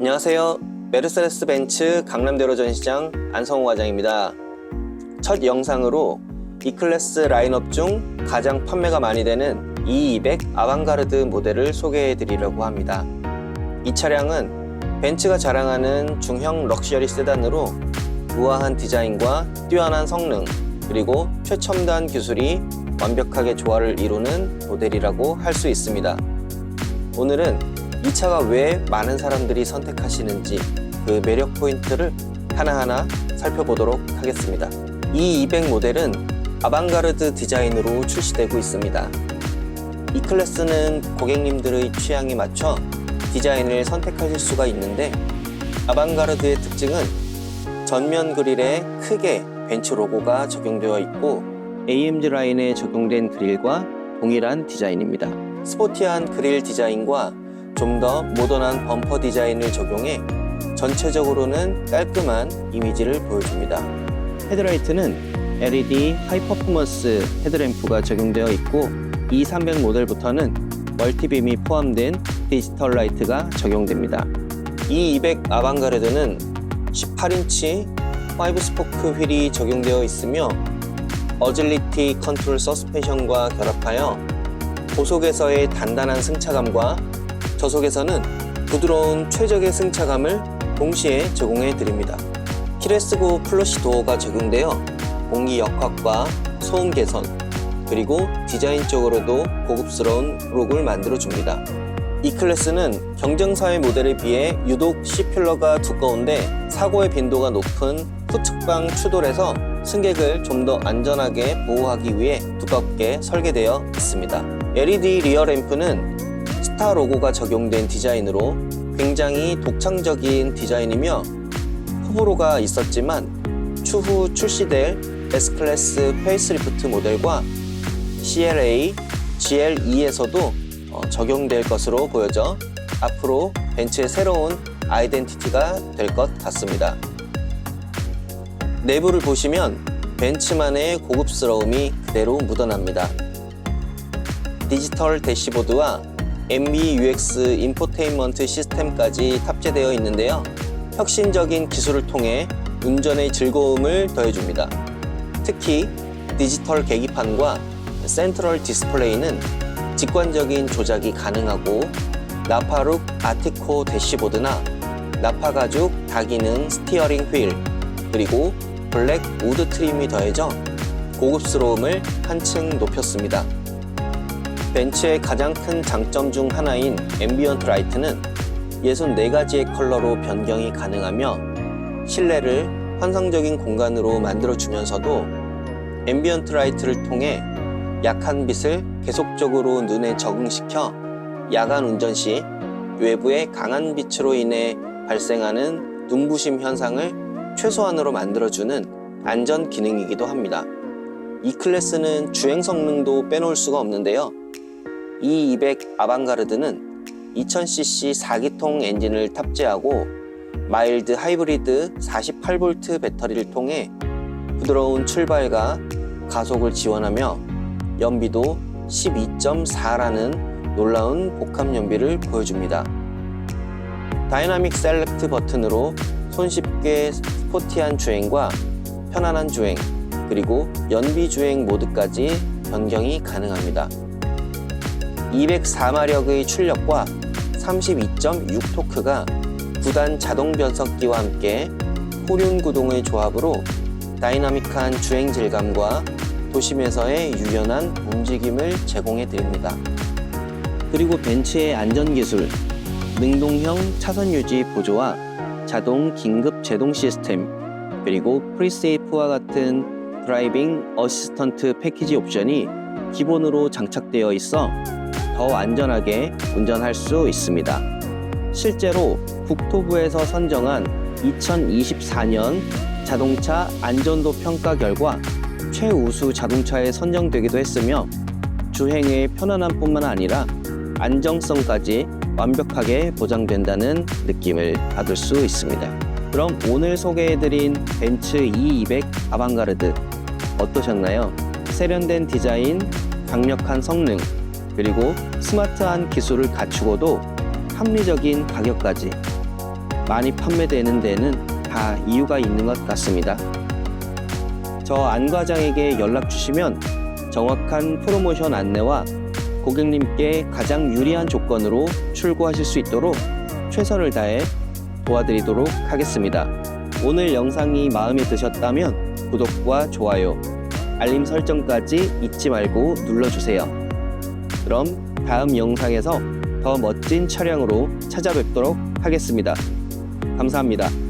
안녕하세요. 메르세데스 벤츠 강남대로 전시장 안성호 과장입니다. 첫 영상으로 E클래스 라인업 중 가장 판매가 많이 되는 E200 아방가르드 모델을 소개해 드리려고 합니다. 이 차량은 벤츠가 자랑하는 중형 럭셔리 세단으로 우아한 디자인과 뛰어난 성능 그리고 최첨단 기술이 완벽하게 조화를 이루는 모델이라고 할 수 있습니다. 오늘은 이 차가 왜 많은 사람들이 선택하시는지 그 매력 포인트를 하나하나 살펴보도록 하겠습니다. 이 200 모델은 아방가르드 디자인으로 출시되고 있습니다. 이 클래스는 고객님들의 취향에 맞춰 디자인을 선택하실 수가 있는데 아방가르드의 특징은 전면 그릴에 크게 벤츠 로고가 적용되어 있고 AMG 라인에 적용된 그릴과 동일한 디자인입니다. 스포티한 그릴 디자인과 좀 더 모던한 범퍼 디자인을 적용해 전체적으로는 깔끔한 이미지를 보여줍니다. 헤드라이트는 LED 하이 퍼포먼스 헤드램프가 적용되어 있고 E300 모델부터는 멀티빔이 포함된 디지털 라이트가 적용됩니다. E200 아방가르드는 18인치 5 스포크 휠이 적용되어 있으며 어질리티 컨트롤 서스펜션과 결합하여 고속에서의 단단한 승차감과 저속에서는 부드러운 최적의 승차감을 동시에 제공해 드립니다. 키레스고 플러시 도어가 적용되어 공기 역학과 소음 개선 그리고 디자인적으로도 고급스러운 룩을 만들어 줍니다. 이 클래스는 경쟁사의 모델에 비해 유독 C필러가 두꺼운데 사고의 빈도가 높은 후측방 추돌에서 승객을 좀 더 안전하게 보호하기 위해 두껍게 설계되어 있습니다. LED 리어 램프는 스타 로고가 적용된 디자인으로 굉장히 독창적인 디자인이며 호불호가 있었지만 추후 출시될 S클래스 페이스리프트 모델과 CLA, GLE에서도 어, 적용될 것으로 보여져 앞으로 벤츠의 새로운 아이덴티티가 될 것 같습니다. 내부를 보시면 벤츠만의 고급스러움이 그대로 묻어납니다. 디지털 대시보드와 MBUX 인포테인먼트 시스템까지 탑재되어 있는데요. 혁신적인 기술을 통해 운전의 즐거움을 더해줍니다. 특히 디지털 계기판과 센트럴 디스플레이는 직관적인 조작이 가능하고 나파룩 아티코 대시보드나 나파 가죽 다기능 스티어링 휠 그리고 블랙 우드 트림이 더해져 고급스러움을 한층 높였습니다. 벤츠의 가장 큰 장점 중 하나인 앰비언트 라이트는 64가지의 컬러로 변경이 가능하며 실내를 환상적인 공간으로 만들어주면서도 앰비언트 라이트를 통해 약한 빛을 계속적으로 눈에 적응시켜 야간 운전 시 외부의 강한 빛으로 인해 발생하는 눈부심 현상을 최소한으로 만들어주는 안전 기능이기도 합니다. 이 클래스는 주행 성능도 빼놓을 수가 없는데요. E200 아방가르드는 2000cc 4기통 엔진을 탑재하고 마일드 하이브리드 48V 배터리를 통해 부드러운 출발과 가속을 지원하며 연비도 12.4라는 놀라운 복합 연비를 보여줍니다. 다이나믹 셀렉트 버튼으로 손쉽게 스포티한 주행과 편안한 주행, 그리고 연비 주행 모드까지 변경이 가능합니다. 204마력의 출력과 32.6 토크가 9단 자동 변속기와 함께 호륜 구동의 조합으로 다이나믹한 주행 질감과 도심에서의 유연한 움직임을 제공해 드립니다. 그리고 벤츠의 안전 기술, 능동형 차선 유지 보조와 자동 긴급 제동 시스템, 그리고 프리세이프와 같은 드라이빙 어시스턴트 패키지 옵션이 기본으로 장착되어 있어 더 안전하게 운전할 수 있습니다. 실제로 국토부에서 선정한 2024년 자동차 안전도 평가 결과 최우수 자동차에 선정되기도 했으며 주행의 편안함뿐만 아니라 안정성까지 완벽하게 보장된다는 느낌을 받을 수 있습니다. 그럼 오늘 소개해드린 벤츠 E200 아방가르드 어떠셨나요? 세련된 디자인, 강력한 성능, 그리고 스마트한 기술을 갖추고도 합리적인 가격까지 많이 판매되는 데는 다 이유가 있는 것 같습니다. 저 안 과장에게 연락 주시면 정확한 프로모션 안내와 고객님께 가장 유리한 조건으로 출고하실 수 있도록 최선을 다해 도와드리도록 하겠습니다. 오늘 영상이 마음에 드셨다면 구독과 좋아요, 알림 설정까지 잊지 말고 눌러주세요. 그럼 다음 영상에서 더 멋진 차량으로 찾아뵙도록 하겠습니다. 감사합니다.